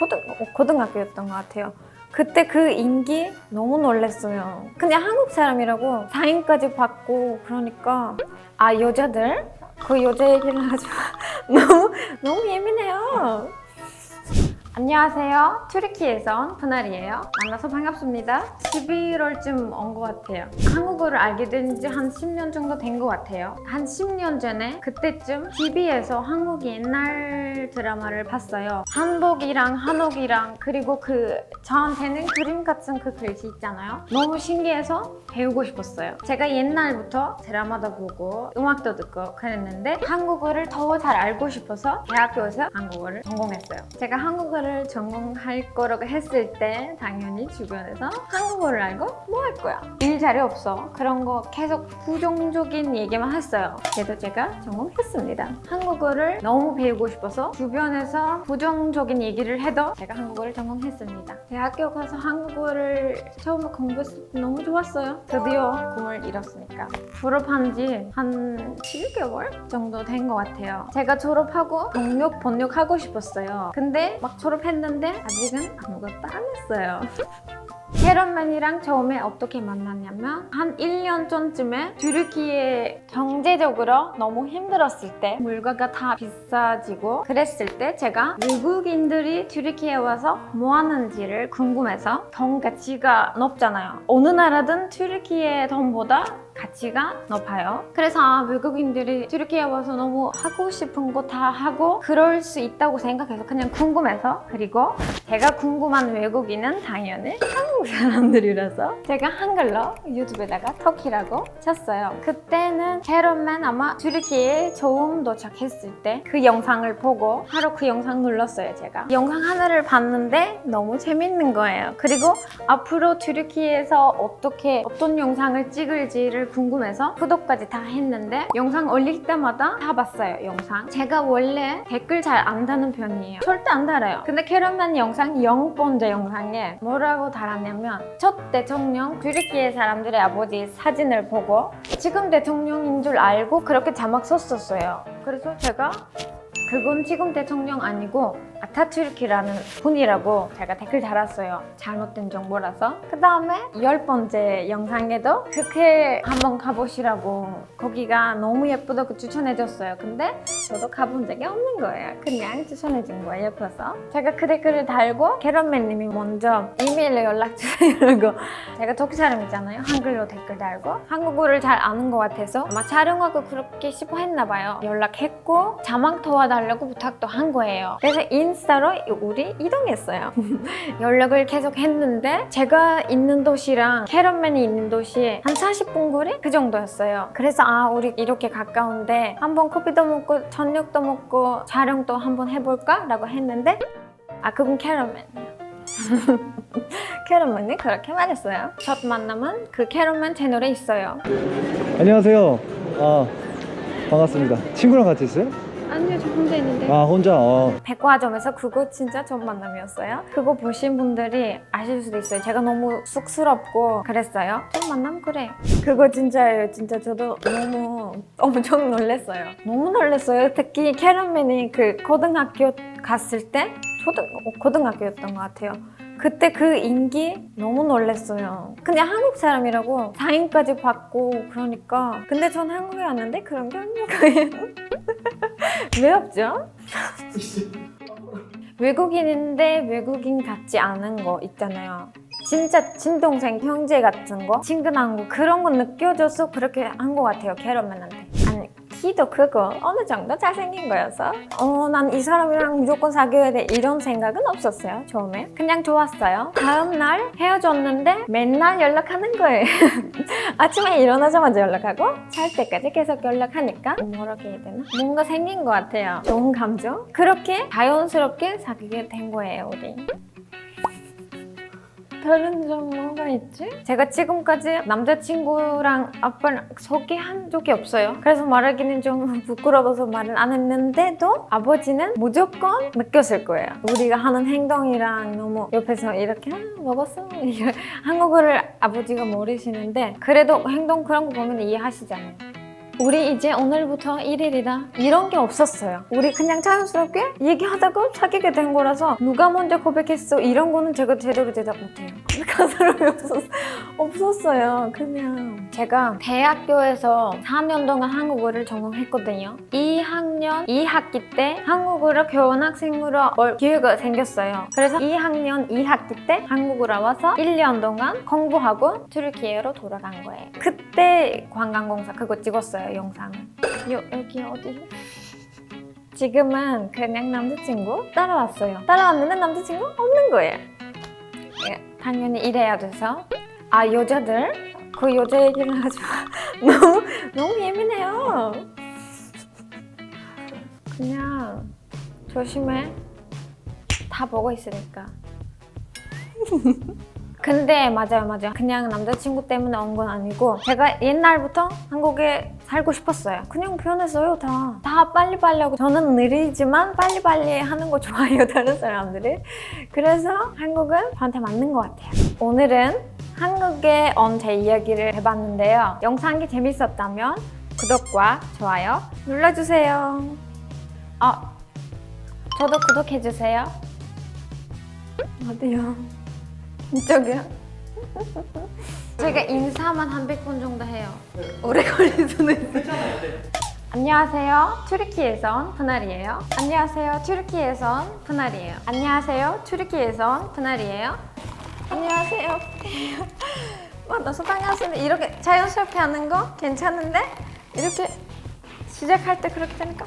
초등 어, 고등학교였던 것 같아요. 그때 그 인기 너무 놀랐어요. 그냥 한국 사람이라고 사인까지 받고 그러니까 아 여자들 그 여자 얘기를 하지 마. 너무 너무 예민해요. 안녕하세요. 튀르키에선 분할이에요. 만나서 반갑습니다. 11월쯤 온 것 같아요. 한국어를 알게 된 지 한 10년 정도 된 것 같아요. 한 10년 전에 그때쯤 TV에서 한국 옛날 드라마를 봤어요. 한복이랑 한옥이랑 그리고 그 저한테는 그림 같은 그 글씨 있잖아요. 너무 신기해서 배우고 싶었어요. 제가 옛날부터 드라마도 보고 음악도 듣고 그랬는데 한국어를 더 잘 알고 싶어서 대학교에서 한국어를 전공했어요. 제가 한국어 를 전공할 거라고 했을 때 당연히 주변에서 한국어를 알고 뭐 할 거야? 일 자리 없어. 그런 거 계속 부정적인 얘기만 했어요. 그래도 제가 전공했습니다. 한국어를 너무 배우고 싶어서 주변에서 부정적인 얘기를 해도 제가 한국어를 전공했습니다. 대학교 가서 한국어를 처음 공부했을 때 너무 좋았어요. 드디어 꿈을 이뤘으니까. 졸업한 지 한 7개월 정도 된 것 같아요. 제가 졸업하고 경력 번역하고 싶었어요. 근데 막 졸업 했는데 아직은 아무것도 안 했어요. 캐럿맨이랑 처음에 어떻게 만났냐면 한 1년 전쯤에 튀르키예 경제적으로 너무 힘들었을 때 물가가 다 비싸지고 그랬을 때 제가 외국인들이 튀르키예에 와서 뭐 하는지를 궁금해서 돈 가치가 높잖아요. 어느 나라든 튀르키예 돈보다 가치가 높아요. 그래서 아, 외국인들이 튀르키예 와서 너무 하고 싶은 거 다 하고 그럴 수 있다고 생각해서 그냥 궁금해서 그리고 제가 궁금한 외국인은 당연히 한국 사람들이라서 제가 한글로 유튜브에다가 터키라고 쳤어요. 그때는 캐럿맨 아마 튀르키예에 처음 도착했을 때 그 영상을 보고 하루 그 영상 눌렀어요 제가. 영상 하나를 봤는데 너무 재밌는 거예요. 그리고 앞으로 튀르키예에서 어떻게 어떤 영상을 찍을지를 궁금해서 구독까지 다 했는데 영상 올릴 때마다 다 봤어요 영상. 제가 원래 댓글 잘 안 다는 편이에요. 절대 안 달아요. 근데 캐럿맨 영상 0번째 영상에 뭐라고 달았냐면 첫 대통령 튀르키예 사람들의 아버지 사진을 보고 지금 대통령인 줄 알고 그렇게 자막 썼었어요. 그래서 제가 그건 지금 대통령 아니고 아타투르키라는 분이라고 제가 댓글 달았어요. 잘못된 정보라서. 그 다음에 열 번째 영상에도 그렇게 한번 가보시라고 거기가 너무 예쁘다고 추천해줬어요. 근데 저도 가본 적이 없는 거예요. 그냥 추천해준 거예요, 예뻐서. 제가 그 댓글을 달고 캐럿맨님이 먼저 이메일로 연락 주시라고 제가 터키 사람이잖아요. 한글로 댓글 달고 한국어를 잘 아는 것 같아서 아마 촬영하고 그렇게 싶어 했나 봐요. 연락했고 자막 도와달라고 부탁도 한 거예요. 그래서 인 스타로 우리 이동했어요. 연락을 계속 했는데 제가 있는 도시랑 캐럿맨이 있는 도시 한 40분 거리 그 정도였어요. 그래서 아 우리 이렇게 가까운데 한번 커피도 먹고 저녁도 먹고 촬영도 한번 해볼까? 라고 했는데 아 그건 캐럿맨이에요. 캐럿맨이 그렇게 말했어요. 첫 만남은 그 캐럿맨 채널에 있어요. 안녕하세요. 아 반갑습니다. 친구랑 같이 있어요? 아니요, 저 혼자 있는데. 아 혼자. 어. 백화점에서 그거 진짜 첫 만남이었어요. 그거 보신 분들이 아실 수도 있어요. 제가 너무 쑥스럽고 그랬어요. 첫 만남 그래. 그거 진짜예요. 진짜 저도 너무 엄청 놀랐어요. 너무 놀랐어요. 특히 캐럿맨이 그 고등학교 갔을 때 초등 어, 고등학교였던 것 같아요. 그때 그 인기 너무 놀랐어요. 그냥 한국 사람이라고 사인까지 받고 그러니까 근데 전 한국에 왔는데 그런 게 없는 거예요. 왜 없죠? 외국인인데 외국인 같지 않은 거 있잖아요. 진짜 친동생, 형제 같은 거, 친근한 거 그런 거 느껴져서 그렇게 한 것 같아요. 캐럿맨한테. 키도 크고 어느 정도 잘생긴 거여서? 어 난 이 사람이랑 무조건 사귀어야 돼. 이런 생각은 없었어요 처음에. 그냥 좋았어요. 다음 날 헤어졌는데 맨날 연락하는 거예요. 아침에 일어나자마자 연락하고 잘 때까지 계속 연락하니까 뭐라고 해야 되나? 뭔가 생긴 것 같아요. 좋은 감정? 그렇게 자연스럽게 사귀게 된 거예요 우리 다른 점 뭐가 있지? 제가 지금까지 남자친구랑 아빠랑 소개한 적이 없어요. 그래서 말하기는 좀 부끄러워서 말은 안 했는데도 아버지는 무조건 느꼈을 거예요. 우리가 하는 행동이랑 너무 옆에서 이렇게 아, 먹었어? 한국어를 아버지가 모르시는데 그래도 행동 그런 거 보면 이해하시잖아요. 우리 이제 오늘부터 1일이다. 이런 게 없었어요. 우리 그냥 자연스럽게 얘기하다가 사귀게 된 거라서 누가 먼저 고백했어 이런 거는 제가 제대로 대답 못해요. 사람이 없었, 없었어요. 그냥 제가 대학교에서 4년 동안 한국어를 전공했거든요. 2학년 2학기 때 한국어를 교환학생으로 올 기회가 생겼어요. 그래서 2학년 2학기 때 한국으로 와서 1년 동안 공부하고 트르키예로 돌아간 거예요. 그때 관광공사 그거 찍었어요 영상을. 요, 여기 어디? 지금은 그냥 남자친구 따라왔어요. 따라왔는데 남자친구 없는 거예요. 예, 당연히 이래야 돼서 아 여자들 그 여자 얘기를 하지 마. 너무 너무 예민해요. 그냥 조심해. 다 보고 있으니까. 근데 맞아요 맞아요. 그냥 남자친구 때문에 온 건 아니고 제가 옛날부터 한국에 살고 싶었어요. 그냥 변했어요 다. 다 빨리빨리 하고 저는 느리지만 빨리빨리 하는 거 좋아해요 다른 사람들이. 그래서 한국은 저한테 맞는 것 같아요. 오늘은 한국에 온 제 이야기를 해봤는데요. 영상이 재밌었다면 구독과 좋아요 눌러주세요. 어, 저도 구독해주세요. 어디요? 이쪽이요? 제가 인사만 한 100번 정도 해요. 오래 걸릴 수는 있어요. 안녕하세요. 튀르키예선 프날이에요. 안녕하세요. 튀르키예선 프날이에요. 안녕하세요. 튀르키예선 프날이에요. 안녕하세요. 만나서 반갑습니다. 이렇게 자연스럽게 하는 거 괜찮은데 이렇게 시작할 때 그렇게 되니까